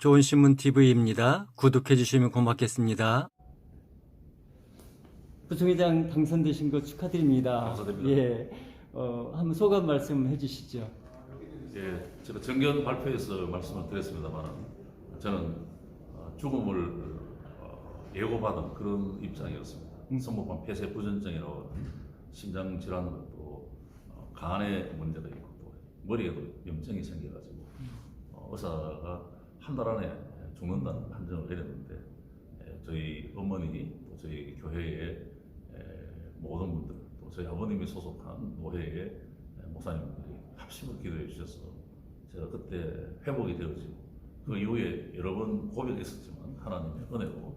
좋은 신문 TV입니다. 구독해 주시면 고맙겠습니다. 부총회장 당선되신 거 축하드립니다. 감사드립니다. 예, 어, 한번 소감 말씀 해 주시죠. 예, 제가 정견 발표에서 말씀을 드렸습니다만 저는 어, 죽음을 어, 예고받은 그런 입장이었습니다. 선모판 폐쇄 부전증이라고 심장 질환은 또 어, 간에 문제가 있고 또 머리에도 염증이 생겨가지고 어, 의사가 한 달 안에 죽는다는 판정을 내렸는데 예, 저희 어머니 또 저희 교회의 예, 모든 분들 또 저희 아버님이 소속한 노회의 예, 목사님들이 합심을 기도해 주셔서 제가 그때 회복이 되어지고 그 이후에 여러 번 고백했었지만 하나님의 은혜로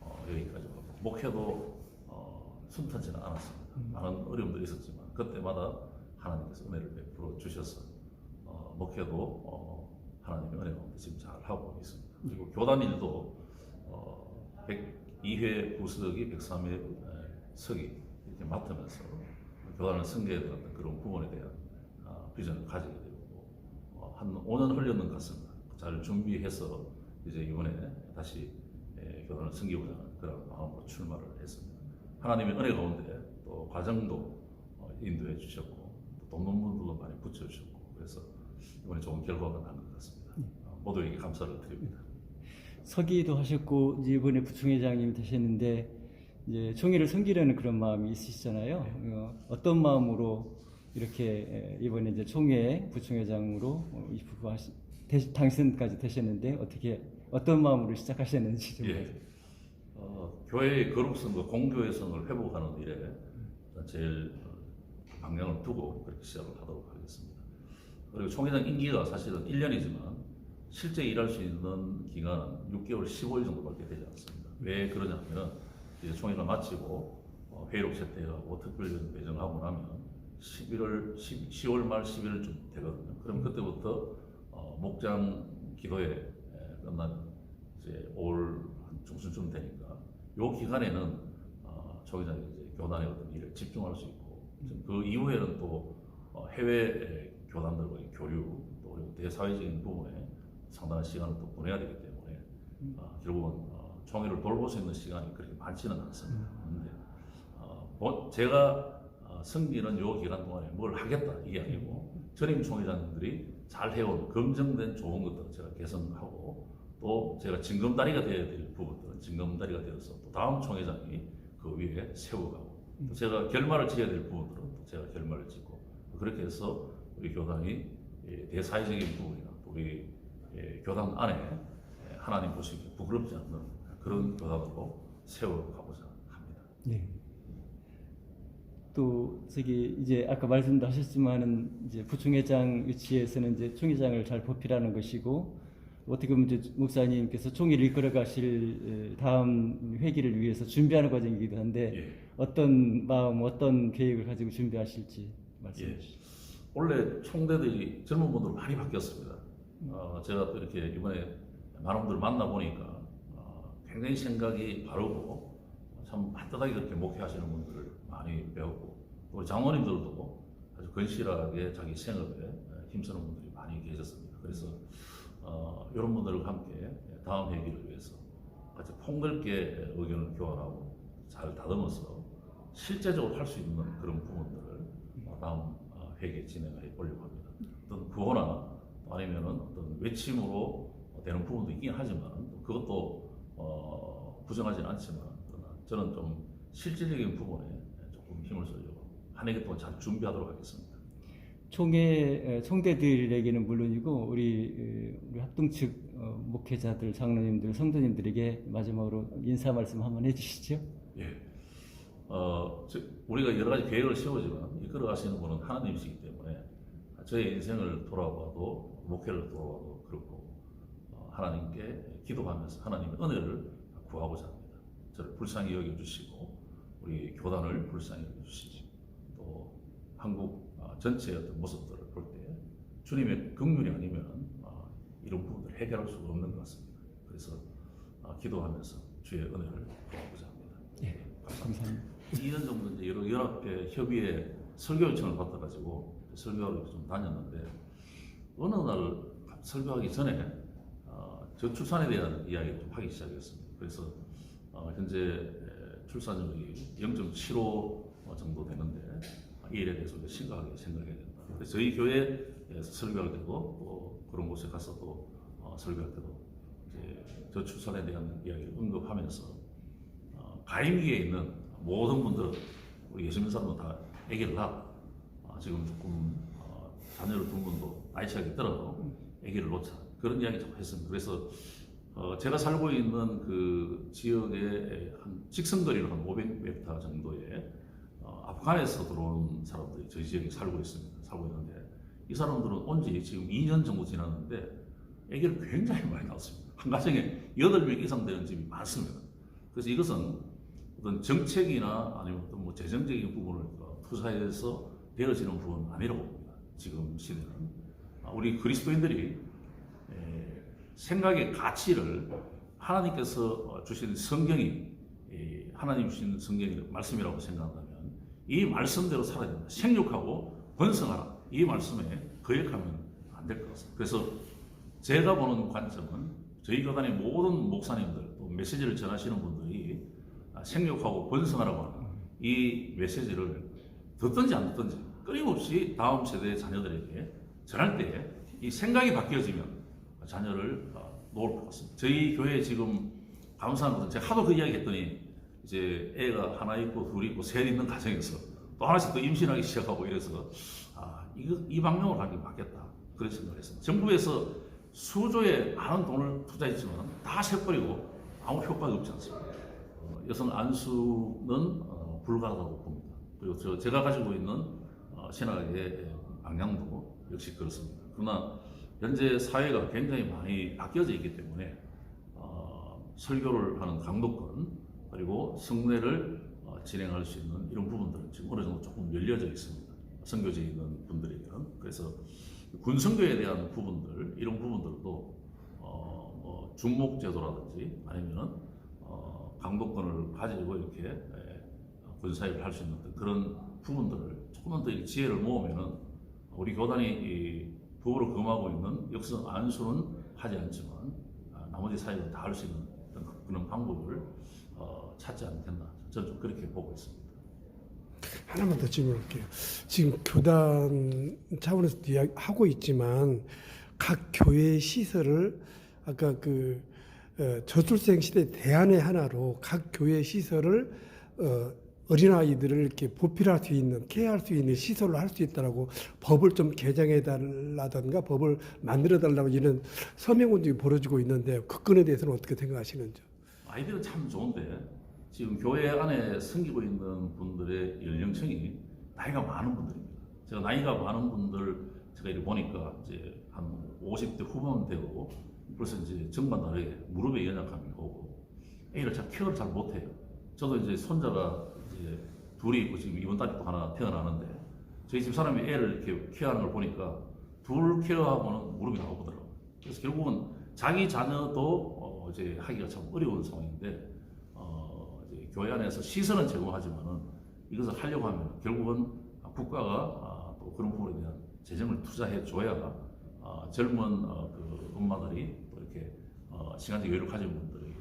어, 여기까지 왔고 목회도 어, 순탄치는 않았습니다. 많은 어려움들이 있었지만 그때마다 하나님께서 은혜를 베풀어 주셔서 어, 목회도 어, 하나님의 은혜 가운데 지금 잘 하고 있습니다. 그리고 교단 일도 어, 102회 부석이 103회 석이 이렇게 맡으면서 교단을 승계해야 되는 그런 부분에 대한 아, 비전을 가지게 되고 어, 한 5년 흘렸는 것 같습니다. 잘 준비해서 이제 이번에 다시 예, 교단을 승계하고자 하는 그런 마음으로 출마를 했습니다. 하나님의 은혜 가운데 또 과정도 어, 인도해 주셨고 또 돕는 분들도 많이 붙여주셨고 그래서 이번에 좋은 결과가 난 것 같습니다. 어, 모두에게 감사를 드립니다. 서기도 하셨고 이제 이번에 부총회장님이 되셨는데 이제 총회를 섬기려는 그런 마음이 있으시잖아요. 어, 어떤 마음으로 이렇게 에, 이번에 이제 총회 부총회장으로 어, 입후하시 당선까지 되셨는데 어떻게 어떤 마음으로 시작하셨는지 좀 예. 어, 교회의 거룩성과 공교회성을 회복하는 일에 제일 어, 방향을 두고 그렇게 시작을 하도록. 그리고 총회장 임기가 사실은 1년이지만 실제 일할 수 있는 기간은 6개월 15일 정도밖에 되지 않습니다. 왜 그러냐면은 이제 총회가 마치고 어, 회의록 채택하고 특별전 배정하고 나면 11월 10, 10월 말 11월쯤 되거든요. 그럼 그때부터 어, 목장 기도회 에, 끝나면 이제 올 중순쯤 되니까 요 기간에는 어, 총회장이 이제 교단의 어떤 일에 집중할 수 있고 그 이후에는 또 어, 해외 교단들과의 교류 또 그리고 대사회적인 부분에 상당한 시간을 또 보내야 되기 때문에 어, 결국은 어, 총회를 돌볼 수 있는 시간이 그렇게 많지는 않습니다. 그런데 어, 뭐 제가 어, 승기는 요 기간 동안에 뭘 하겠다 이게 아니고 전임 총회장님들이 잘 해온 검증된 좋은 것들을 제가 개선하고 또 제가 징검다리가 되어야 될 부분들은 징검다리가 되어서 또 다음 총회장이 그 위에 세워가고 또 제가 결말을 지어야 될 부분들은 또 제가 결말을 짓고 그렇게 해서 우리 교단이 예, 대사회적인 부분이나 또 우리 예, 교단 안에 예, 하나님 보시기에 부끄럽지 않는 그런 교단으로 세워가고자 합니다. 네. 또 저기 이제 아까 말씀도 하셨지만은 이제 부총회장 위치에서는 이제 총회장을 잘 보필하는 것이고 어떻게 보면 이제 목사님께서 총회를 이끌어 가실 다음 회기를 위해서 준비하는 과정이기도 한데 예. 어떤 마음, 어떤 계획을 가지고 준비하실지 말씀해 예. 주시죠. 원래 총대들이 젊은 분들 많이 바뀌었습니다. 어, 제가 또 이렇게 이번에 많은 분들 만나 보니까 어, 굉장히 생각이 바르고 참 반듯하게 그렇게 목회하시는 분들을 많이 배웠고 또 우리 장로님들도 아주 건실하게 자기 생업에 힘쓰는 분들이 많이 계셨습니다. 그래서 어, 이런 분들과 함께 다음 회기를 위해서 같이 폭넓게 의견을 교환하고 잘 다듬어서 실제적으로 할 수 있는 그런 부분들을 어, 다음 어, 회기에 진행해 보려고 합니다. 어떤 구호나 또 아니면은 어떤 외침으로 되는 부분도 있긴 하지만 또 그것도 어, 부정하지는 않지만 저는 좀 실질적인 부분에 조금 힘을 쓰려고 한 해기 동안 잘 준비하도록 하겠습니다. 총회 에, 총대들에게는 물론이고 우리 에, 우리 합동 측 어, 목회자들, 장로님들, 성도님들에게 마지막으로 인사 말씀 한번 해주시죠. 예. 어, 저- 우리가 여러 가지 계획을 세우지만 이끌어 가시는 분은 하나님이시기 때문에 저의 인생을 돌아봐도 목회를 돌아봐도 그렇고 어, 하나님께 기도하면서 하나님의 은혜를 구하고자 합니다. 저를 불쌍히 여겨주시고 우리 교단을 불쌍히 여겨주시지 또 한국 어, 전체의 어떤 모습들을 볼 때 주님의 긍휼이 아니면 어, 이런 부분들을 해결할 수가 없는 것 같습니다. 그래서 어, 기도하면서 주의 은혜를 구하고자 합니다. 예, 감사합니다. 2년 정도 이제 여러 연합회 협의회 설교 요청을 받아가지고 설교를 좀 다녔는데 어느 날 설교하기 전에 어, 저 출산에 대한 이야기를 좀 하기 시작했습니다. 그래서 어, 현재 에, 출산율이 0.75 정도 되는데 이 일에 대해서 심각하게 생각해야 된다. 그래서 저희 교회에서 설교할 때도 또 그런 곳에 가서 또 어, 설교할 때도 이제 저 출산에 대한 이야기를 언급하면서 어, 가임기에 있는 모든 분들 우리 예수 믿는 사람은 다 아기를 낳아 어, 지금 조금 어, 자녀를 둔 분도 나이 차이가 들어도 아기를 놓자 그런 이야기 좀 했습니다. 그래서 어, 제가 살고 있는 그 지역의 한 직선거리로 한 500m 정도의 어, 아프간에서 들어온 사람들이 저희 지역에 살고 있습니다. 살고 있는데 이 사람들은 온 지 지금 2년 정도 지났는데 아기를 굉장히 많이 낳았습니다. 한 가정에 8명 이상 되는 집이 많습니다. 그래서 이것은 어떤 정책이나 아니면 어떤 뭐 재정적인 부분을 어, 투자해서 되어지는 부분은 아니라고 봅니다. 지금 시대는. 아, 우리 그리스도인들이 에, 생각의 가치를 하나님께서 어, 주신 성경이 이 하나님 주신 성경의 말씀이라고 생각한다면 이 말씀대로 살아야 된다. 생육하고 번성하라. 이 말씀에 거역하면 안 될 것 같습니다. 그래서 제가 보는 관점은 저희 교단의 모든 목사님들 또 메시지를 전하시는 분들이 아, 생육하고 번성하라고 하는 이 메시지를 듣든지 안 듣든지 끊임없이 다음 세대의 자녀들에게 전할 때이 생각이 바뀌어지면 자녀를 어, 놓을 것 같습니다. 저희 교회에 지금 감사한 것은 제가 하도 그 이야기 했더니 이제 애가 하나 있고 둘 있고 셋 있는 가정에서 또 하나씩 또 임신하기 시작하고 이래서 아 이거 이 방향으로 가기 맞겠다 그런 생각을 했습니다. 정부에서 수조에 많은 돈을 투자했지만 다 새버리고 아무 효과가 없지 않습니다. 어, 여성 안수는 어, 불가하다고 봅니다. 그리고 저 제가 가지고 있는 어, 신학의 방향도 역시 그렇습니다. 그러나 현재 사회가 굉장히 많이 바뀌어져 있기 때문에 어, 설교를 하는 강도권 그리고 성례를 어, 진행할 수 있는 이런 부분들은 지금 어느 정도 조금 열려져 있습니다. 선교지에 있는 분들에게는 그래서 군선교에 대한 부분들 이런 부분들도 어, 뭐 중목제도라든지 아니면은 어, 강도권을 가지고 이렇게 에, 군사역을 할 수 있는 그런 부분들을 조금만 더이 지혜를 모으면은 우리 교단이 이 법으로 금하고 있는 역성 안수는 하지 않지만 아, 나머지 사역을 다할 수 있는 그런 방법을 어, 찾지 않겠나 저는 좀 그렇게 보고 있습니다. 하나만 더 질문할게요. 지금 교단 차원에서 이야기하고 있지만 각 교회 시설을 아까 그 어, 저출생 시대 대안의 하나로 각 교회 시설을 어, 어린아이들을 이렇게 보필할 수 있는, 케어할 수 있는 시설로 할 수 있다라고 법을 좀 개정해 달라던가 법을 만들어 달라고 이런 서명 운동이 벌어지고 있는데 그 건에 대해서는 어떻게 생각하시는지? 아이디어는 참 좋은데 지금 교회 안에 섬기고 있는 분들의 연령층이 나이가 많은 분들입니다. 제가 나이가 많은 분들 제가 이렇게 보니까 이제 한 50대 후반 되고 벌써 이제 정반 다르게 무릎에 연약함이 오고 애를 잘 케어를 잘 못해요. 저도 이제 손자가 이제 둘이 있고 지금 이번 달에 또 하나 태어나는데 저희 집 사람이 애를 이렇게 케어하는 걸 보니까 둘 케어하고는 무릎이 나오더라고요. 그래서 결국은 자기 자녀도 어 이제 하기가 참 어려운 상황인데 어 이제 교회 안에서 시설은 제공하지만은 이것을 하려고 하면 결국은 국가가 아, 또 그런 부분에 대한 재정을 투자해 줘야 아, 젊은 어, 그 엄마들이 또 이렇게 어, 시간적 여유를 가진 분들이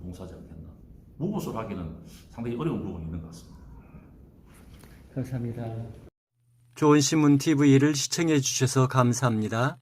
봉사하지 않겠나. 무엇을 하기는 상당히 어려운 부분이 있는 것 같습니다. 감사합니다. 좋은 신문 TV를 시청해 주셔서 감사합니다.